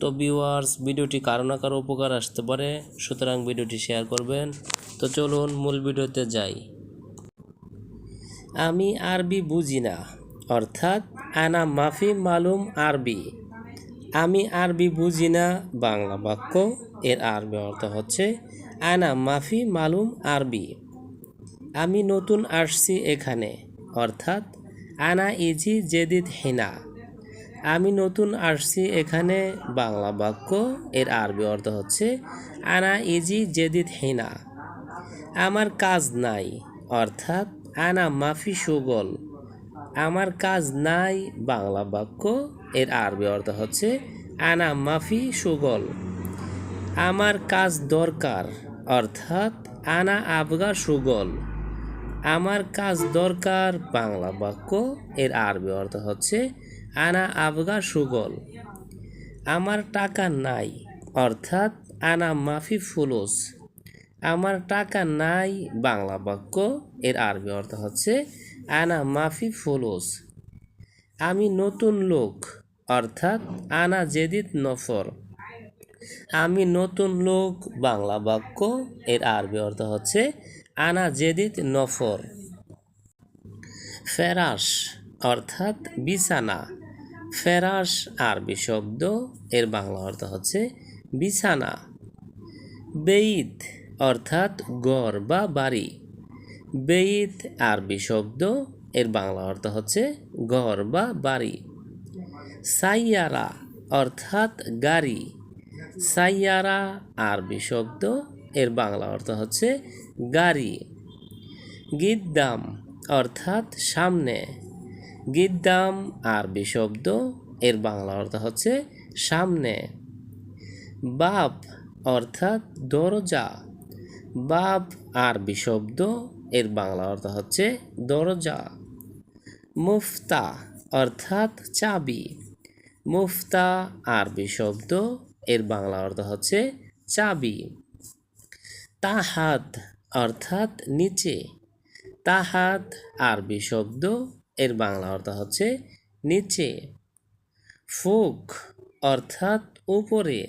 তো ভিউয়ার্স ভিডিওটি কারও না কারও উপকার আসতে পারে, সুতরাং ভিডিওটি শেয়ার করবেন। তো চলুন মূল ভিডিওতে যাই। আমি আরবি বুঝি না, অর্থাৎ আনা মাফি মালুম আরবি। আমি আরবি বুঝি না, বাংলা বাক্য, এর আরবি অর্থ হচ্ছে আনা মাফি মালুম আরবি। আমি নতুন আসছি এখানে, অর্থাৎ আনা ইজি জেদিদ হিনা। আমি নতুন আসছি এখানে। বাংলা বাক্য, এর আরবি অর্থ হচ্ছে, আনা ইজি জেদিদ হিনা। আমার কাজ নাই, অর্থাৎ আনা মাফি সুগল আমার কাজ নাই, বাংলা বাক্য, এর আরবি অর্থ হচ্ছে, আনা মাফি সুগল আমার কাজ দরকার, অর্থাৎ আনা আবগা সুগল আমার কাজ দরকার, বাংলা বাক্য, এর আরবি অর্থ হচ্ছে আনা আবগা সুগল। আমার টাকা নাই, অর্থাৎ আনা মাফি ফুলুস। আমার টাকা নাই, বাংলা বাক্য, এর আরবি অর্থ হচ্ছে আনা মাফি ফুলুস। আমি নতুন লোক, অর্থাৎ আনা জেদিদ নফর। আমি নতুন লোক, বাংলা বাক্য, এর আরবি অর্থ হচ্ছে আনা জেদিদ নফর। ফেরাস, অর্থাৎ বিছানা। ফেরাস আরবি শব্দ, এর বাংলা অর্থ হচ্ছে বিছানা। বেইত অর্থাৎ গড় বা বাড়ি। বেইত আরবি শব্দ, এর বাংলা অর্থ হচ্ছে ঘর বা বাড়ি। সাইয়ারা অর্থাৎ গাড়ি। সাইয়ারা আরবি শব্দ, এর বাংলা অর্থ হচ্ছে গাড়ি। গিদ্দাম অর্থাৎ সামনে। গিদ্দাম আরবি শব্দ এর বাংলা অর্থ হচ্ছে সামনে। বাপ অর্থাৎ দরজা। বাপ আরবি শব্দ এর বাংলা অর্থ হচ্ছে দরজা। মুফতা অর্থাৎ চাবি। মুফতা আরবি শব্দ এর বাংলা অর্থ হচ্ছে চাবি। তাহাত অর্থাৎ নিচে। তাহাত আরবি শব্দ এর বাংলা অর্থ হচ্ছে নিচে। ফুক অর্থাৎ উপরে।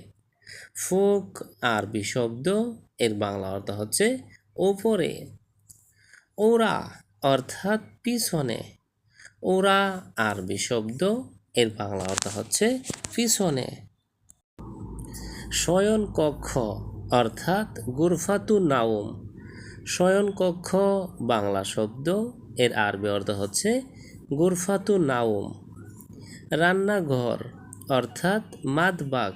ফুক আরবি শব্দ এর বাংলা অর্থ হচ্ছে উপরে। ওরা অর্থাৎ পিছনে। ওরা আরবি শব্দ এর বাংলা অর্থ হচ্ছে পিছনে। শয়ন কক্ষ অর্থাৎ গুরফাতু নাউম শয়ন কক্ষ বাংলা শব্দ এর আরবি অর্থ হচ্ছে গুরফাতু নাওম। রান্নাঘর, অর্থাৎ মাদবাক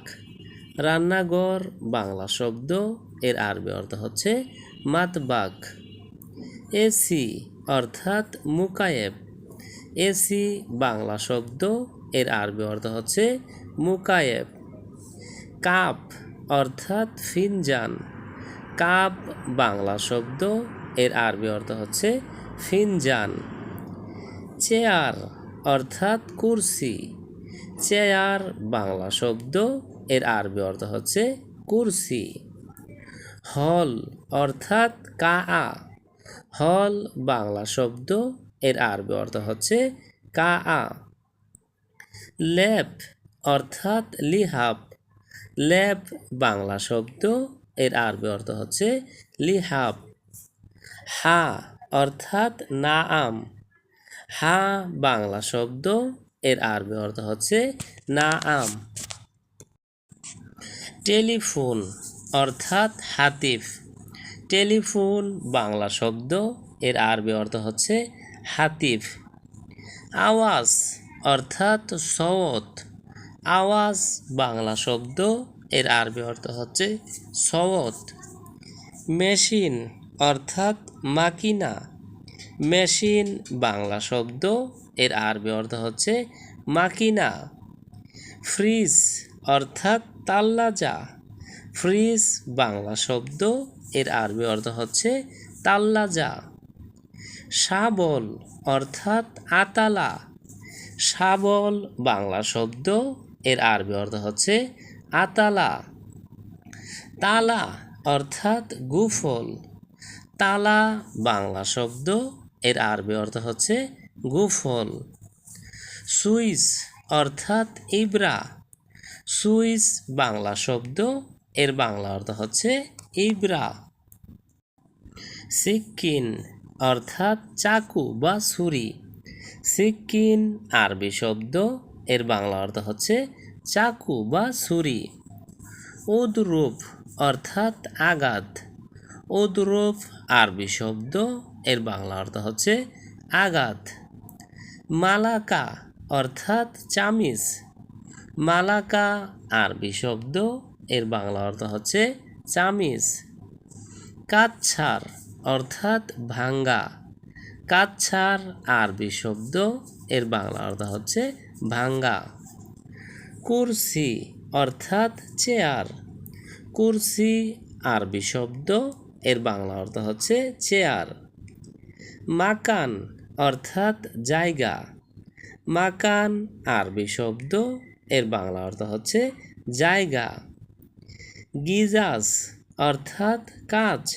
রান্নাঘর, বাংলা শব্দ, এর আরবি অর্থ হচ্ছে মাতবাক এসি, অর্থাৎ মুকায়েব। এসি, বাংলা শব্দ, এর আরবি অর্থ হচ্ছে মুকায়েব। কাপ, অর্থাৎ ফিনজান। কাপ, বাংলা শব্দ, এর আরবি অর্থ হচ্ছে ফিনজান। চেয়ার, অর্থাৎ কুরসি। চেয়ার, বাংলা শব্দ, এর আরবি অর্থ হচ্ছে কুরসি। হল, অর্থাৎ কা আ হল, বাংলা শব্দ, এর আরবি অর্থ হচ্ছে কা আ ল্যাপ অর্থাৎ লিহাব। ল্যাপ বাংলা শব্দ, এর আরবি অর্থ হচ্ছে লিহাব। হা, অর্থাৎ না আম হা বাংলা শব্দ, এর আরবি অর্থ হচ্ছে না আম টেলিফোন, অর্থাৎ হাতিফ। টেলিফোন, বাংলা শব্দ, এর আরবি অর্থ হচ্ছে হাতিফ। আওয়াজ, অর্থাৎ সওত। আওয়াজ, বাংলা শব্দ, এর আরবি অর্থ হচ্ছে সওত। মেশিন, অর্থাৎ মাকিনা। মেশিন, বাংলা শব্দ, এর আরবি অর্থ হচ্ছে মাকিনা। ফ্রিজ অর্থাৎ তাল্লাজা। ফ্রিজ, বাংলা শব্দ, এর আরবি অর্থ হচ্ছে তাল্লাজা। শাবল অর্থাৎ আতালা। শাবল, বাংলা শব্দ, এর আরবি অর্থ হচ্ছে আতালা। তালা অর্থাৎ গুফল। তালা, বাংলা শব্দ এর আরবি অর্থ হচ্ছে গুফল। সুইস অর্থাৎ ইব্রা। সুইস বাংলা শব্দ, এর বাংলা অর্থ হচ্ছে ইব্রা। সিক্কিন অর্থাৎ চাকু বা ছুরি। সিকিন আরবি শব্দ, এর বাংলা অর্থ হচ্ছে চাকু বা ছুরি। উদ্রূপ অর্থাৎ আঘাত। উদ্রূপ আরবি শব্দ এর বাংলা অর্থ হচ্ছে আঘাত। মালাকা অর্থাৎ চামিজ। মালাকা আরবি শব্দ, এর বাংলা অর্থ হচ্ছে চামিজ। কাচ্ছার অর্থাৎ ভাঙ্গা। কাচ্ছার আরবি শব্দ, এর বাংলা অর্থ হচ্ছে ভাঙ্গা। কুরসি অর্থাৎ চেয়ার। কুরসি আরবি শব্দ, এর বাংলা অর্থ হচ্ছে চেয়ার। মাকান অর্থাৎ জায়গা। মাকান আরবি শব্দ, এর বাংলা অর্থ হচ্ছে জায়গা। গিজাস অর্থাৎ কাজ।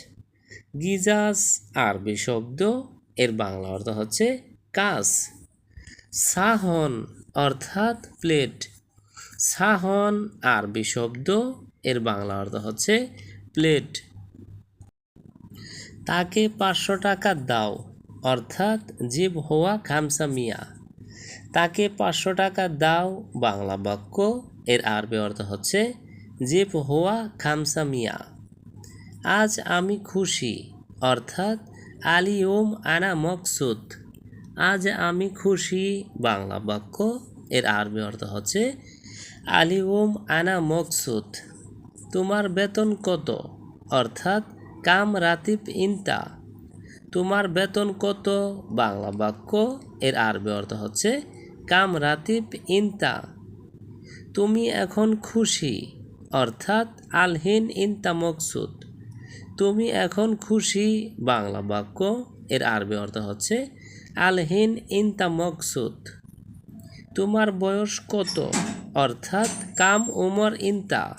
গিজাস আরবি শব্দ, এর বাংলা অর্থ হচ্ছে কাজ। সাহন অর্থাৎ প্লেট। সাহন আরবি শব্দ, এর বাংলা অর্থ হচ্ছে প্লেট। তাকে পাঁচশো টাকা দাও। অর্থাৎ জীব হওয়া খামসা মিয়া। তাকে পাঁচশো টাকা দাও, বাংলা বাক্য। এর আরবি অর্থ হচ্ছে, জীব হওয়া খামসা মিয়া। আজ আমি খুশি, অর্থাৎ আলিউম আনা মকসুদ। আজ আমি খুশি, বাংলা বাক্য। এর আরবি অর্থ হচ্ছে আলিউম আনা মকসুদ। তোমার বেতন কত? অর্থাৎ কাম রাতিব ইনতা। তোমার বেতন কত? বাংলা বাক্য, এর আরবি অর্থ হচ্ছে, কাম রাতিব ইনতা। তুমি এখন খুশি, অর্থাৎ আলহিন ইনতা মকসুদ। তুমি এখন খুশি, বাংলা বাক্য, এর আরবি অর্থ হচ্ছে, আলহিন ইনতা মকসুদ। তোমার বয়স কত? অর্থাৎ কাম উমর ইনতা।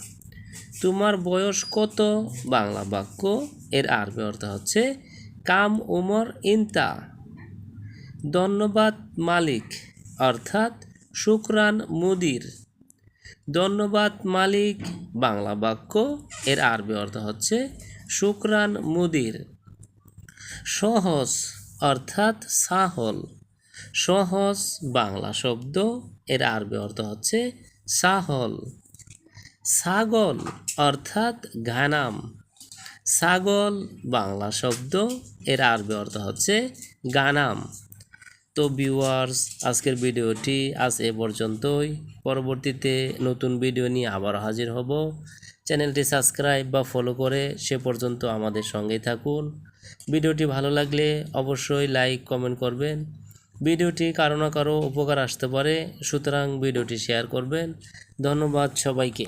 তোমার বয়স কত? বাংলা বাক্য, এর আরবি অর্থ হচ্ছে কাম উমর ইনতা। ধন্যবাদ মালিক, অর্থাৎ শুক্রান মুদির। ধন্যবাদ মালিক, বাংলা বাক্য, এর আরবি অর্থ হচ্ছে শুক্রান মুদির। সহজ, অর্থাৎ সাহল। সহজ, বাংলা শব্দ, এর আরবি অর্থ হচ্ছে সাহল। ছাগল, অর্থাৎ ঘানাম। ছাগল, বাংলা শব্দ, এর আরবি অর্থ হচ্ছে গানাম। তো ভিউয়ার্স আজকের ভিডিওটি আজ এ পর্যন্তই। পরবর্তীতে নতুন ভিডিও নিয়ে আবার হাজির হব। চ্যানেলটি সাবস্ক্রাইব বা ফলো করে সে পর্যন্ত আমাদের সঙ্গেই থাকুন। ভিডিওটি ভালো লাগলে অবশ্যই লাইক কমেন্ট করবেন। ভিডিওটি কারও না কারও উপকার আসতে পারে, সুতরাং ভিডিওটি শেয়ার করবেন। ধন্যবাদ সবাইকে।